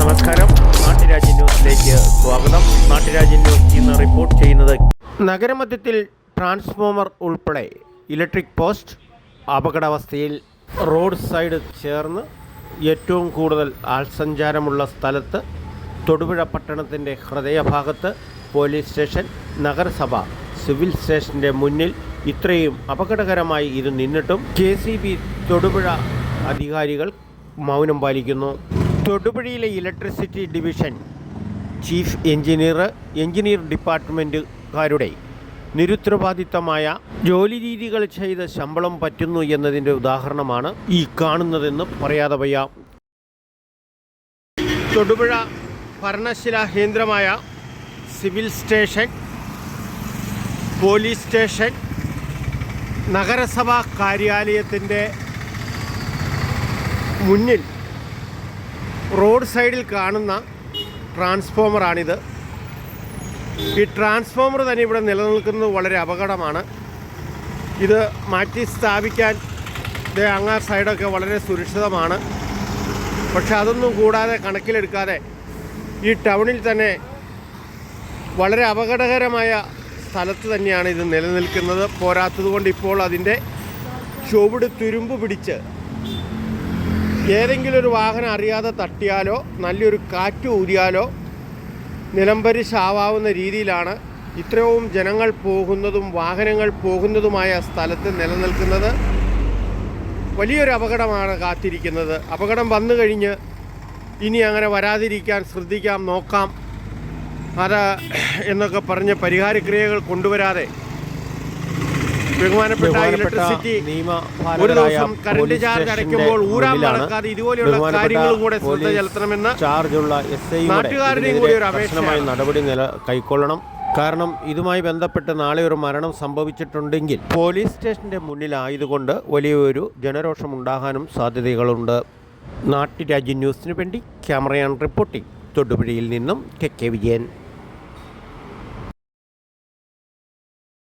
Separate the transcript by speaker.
Speaker 1: നമസ്കാരം. നാട്ടുരാജ്യ ന്യൂസിലേക്ക് സ്വാഗതം. നാട്ടുരാജ്യ ന്യൂസ് ഇന്ന് റിപ്പോർട്ട് ചെയ്യുന്നത് നഗരമധ്യത്തിൽ ട്രാൻസ്ഫോമർ ഉൾപ്പെടെ ഇലക്ട്രിക് പോസ്റ്റ് അപകടാവസ്ഥയിൽ റോഡ് സൈഡ് ചേർന്ന് ഏറ്റവും കൂടുതൽ ആൾസഞ്ചാരമുള്ള സ്ഥലത്ത് തൊടുപുഴ പട്ടണത്തിന്റെ ഹൃദയഭാഗത്ത് പോലീസ് സ്റ്റേഷൻ നഗരസഭ സിവിൽ സ്റ്റേഷന്റെ മുന്നിൽ ഇത്രയും അപകടകരമായി ഇത് നിന്നിട്ടും കെ സി ബി തൊടുപുഴ അധികാരികൾ മൗനം പാലിക്കുന്നു. തൊടുപുഴയിലെ electricity division chief engineer engineer ഡിപ്പാർട്ട്മെന്റുകാരുടെ നിരുത്തരവാദിത്തമായ ജോലി രീതികൾ ചെയ്ത ശമ്പളം പറ്റുന്നു എന്നതിന്റെ ഉദാഹരണമാണ് ഈ കാണുന്നതെന്ന് പറയാതെ വയ്യ. തൊടുപുഴ ഭരണശിലാ കേന്ദ്രമായ സിവിൽ സ്റ്റേഷൻ പോലീസ് സ്റ്റേഷൻ നഗരസഭാ കാര്യാലയത്തിന്റെ മുന്നിൽ റോഡ് സൈഡിൽ കാണുന്ന ട്രാൻസ്ഫോമറാണിത്. ഈ ട്രാൻസ്ഫോമർ തന്നെ ഇവിടെ നിലനിൽക്കുന്നത് വളരെ അപകടമാണ്. ഇത് മാറ്റി സ്ഥാപിക്കാൻ അങ്ങാ സൈഡൊക്കെ വളരെ സുരക്ഷിതമാണ്. പക്ഷെ അതൊന്നും കൂടാതെ കണക്കിലെടുക്കാതെ ഈ ടൗണിൽ തന്നെ വളരെ അപകടകരമായ സ്ഥലത്ത് തന്നെയാണ് ഇത് നിലനിൽക്കുന്നത്. പോരാത്തതുകൊണ്ട് ഇപ്പോൾ അതിന്റെ ചുവട് തുരുമ്പ് പിടിച്ച് ഏതെങ്കിലും ഒരു വാഹനം അറിയാതെ തട്ടിയാലോ നല്ലൊരു കാറ്റ് ഊരിയാലോ നിലംപരിശാവാവുന്ന രീതിയിലാണ് ഇത്രയും ജനങ്ങൾ പോകുന്നതും വാഹനങ്ങൾ പോകുന്നതുമായ സ്ഥലത്ത് നിലനിൽക്കുന്നത്. വലിയൊരു അപകടമാണ് കാത്തിരിക്കുന്നത്. അപകടം വന്നു കഴിഞ്ഞ് ഇനി അങ്ങനെ വരാതിരിക്കാൻ ശ്രദ്ധിക്കാം നോക്കാം. അത് എന്നൊക്കെ പറഞ്ഞ് പരിഹാരക്രിയകൾ കൊണ്ടുവരാതെ ബഹുമാനപ്പെട്ട ഇലക്ട്രിസിറ്റി ഒരു ദിവസം കറണ്ട് ചാർജ് അടയ്ക്കുമ്പോൾ ഊരാൻ നടക്കാതെ ഇതുപോലെയുള്ള കാര്യങ്ങളും കൂടെ ശ്രദ്ധ ചെലുത്തണമെന്ന്
Speaker 2: ചാർജുള്ള എസ്
Speaker 1: നാട്ടുകാരുടെയും കൂടി ഒരു
Speaker 2: നടപടി നില കൈക്കൊള്ളണം. കാരണം ഇതുമായി ബന്ധപ്പെട്ട് നാളെ ഒരു മരണം സംഭവിച്ചിട്ടുണ്ടെങ്കിൽ പോലീസ് സ്റ്റേഷന്റെ മുന്നിലായതുകൊണ്ട് വലിയൊരു ജനരോഷം ഉണ്ടാകാനും സാധ്യതകളുണ്ട്. നാട്ടുരാജ്യ ന്യൂസിന് വേണ്ടി ക്യാമറയാണ് റിപ്പോർട്ടിംഗ്. തൊടുപുഴയിൽ നിന്നും കെ കെ വിജയൻ.